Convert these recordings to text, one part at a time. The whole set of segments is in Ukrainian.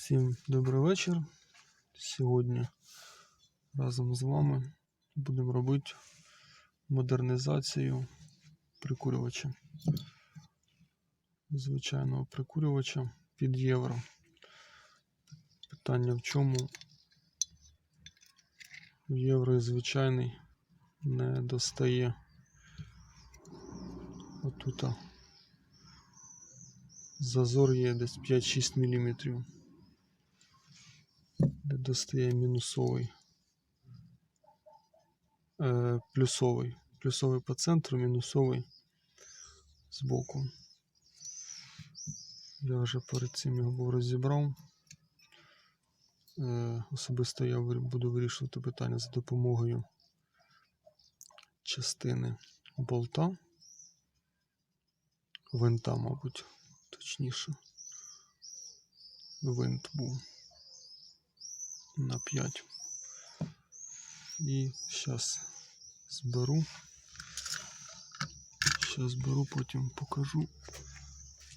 Всім добрий вечір. Сьогодні разом з вами будемо робити модернізацію прикурювача. Звичайного прикурювача під євро. Питання в чому євро звичайний не достає отута. Зазор є десь 5-6 мм. Достає мінусовий. Е, плюсовий. Плюсовий по центру, мінусовий збоку. Я вже перед цим його був розібрав. Е, особисто я буду вирішувати питання за допомогою частини болта. Винта, мабуть, точніше. Винт був на 5. І зараз зберу. Зараз беру, потім покажу,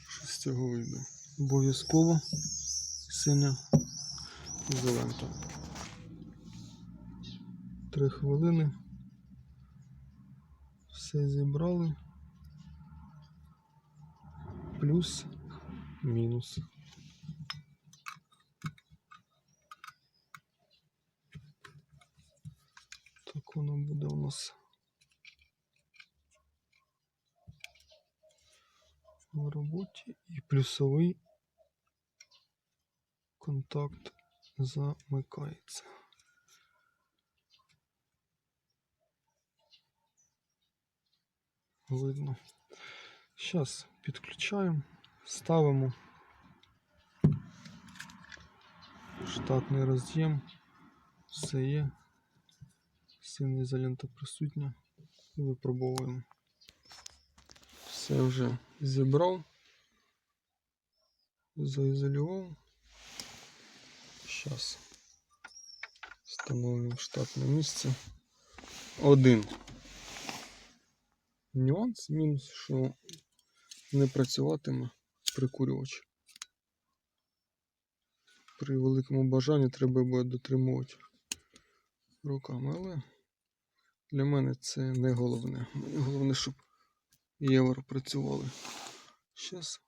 що з цього вийде. Обов'язково синя ізолента. Три хвилини. Все зібрали. Плюс, мінус. Так воно буде у нас в роботі і плюсовий контакт замикається. Видно. Зараз підключаємо, ставимо штатний роз'єм, все є. Синя ізолента присутня і випробовуємо. Все вже зібрав, заізолював. Зараз встановлюємо штатне місце. Один нюанс, мінус, що не працюватиме прикурювач. При великому бажанні треба буде дотримувати руками, але для мене це не головне. Мені головне, щоб євро працювали. Зараз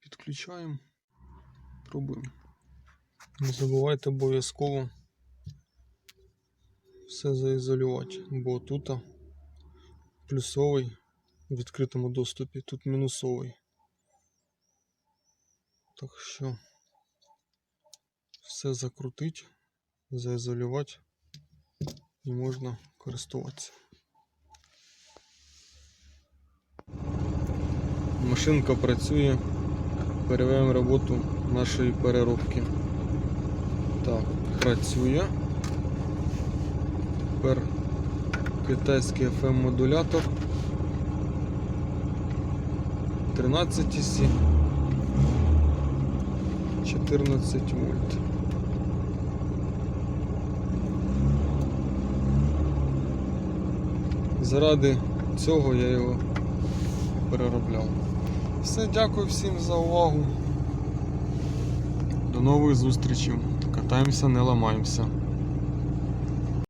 підключаємо, пробуємо. Не забувайте обов'язково все заізолювати, бо тут плюсовий в відкритому доступі, тут мінусовий. Так що все закрутить, заізолювати і можна користуватися. Машинка працює. Перевіряємо роботу нашої переробки. Так, працює. Тепер китайський FM модулятор 13 сі 14 вольт. Заради цього я його переробляв. Все, дякую всім за увагу. До нових зустрічей. Катаємося, не ламаємося.